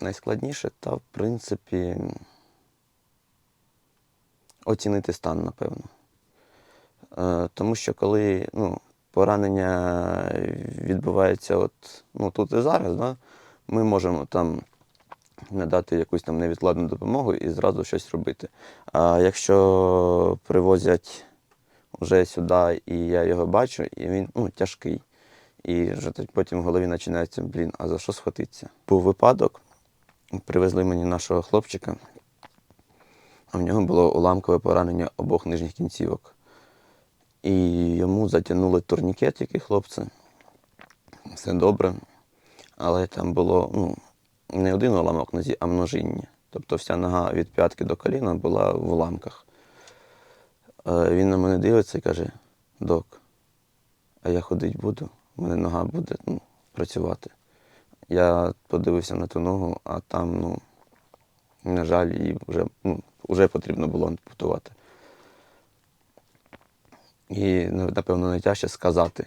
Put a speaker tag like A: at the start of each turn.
A: Найскладніше, та в принципі, оцінити стан, напевно. Е, Тому що коли ну, поранення відбувається от, ну, тут і зараз, да, ми можемо там надати якусь там невідкладну допомогу і зразу щось робити. А якщо привозять вже сюди, і я його бачу, і він ну, тяжкий. І вже потім в голові починається, блін, а за що схватитися? Був випадок, привезли мені нашого хлопчика, а в нього було уламкове поранення обох нижніх кінцівок. І йому затягнули турнікет, який хлопці. Все добре. Але там було ну, не один уламок нозі, а множинні. Тобто вся нога від п'ятки до коліна була в уламках. Е, Він на мене дивиться і каже: док, а я ходити буду, у мене нога буде ну, працювати. Я подивився на ту ногу, а там, ну, на жаль, її вже, ну, вже потрібно було ампутувати. І, ну, напевно, найтяжче сказати,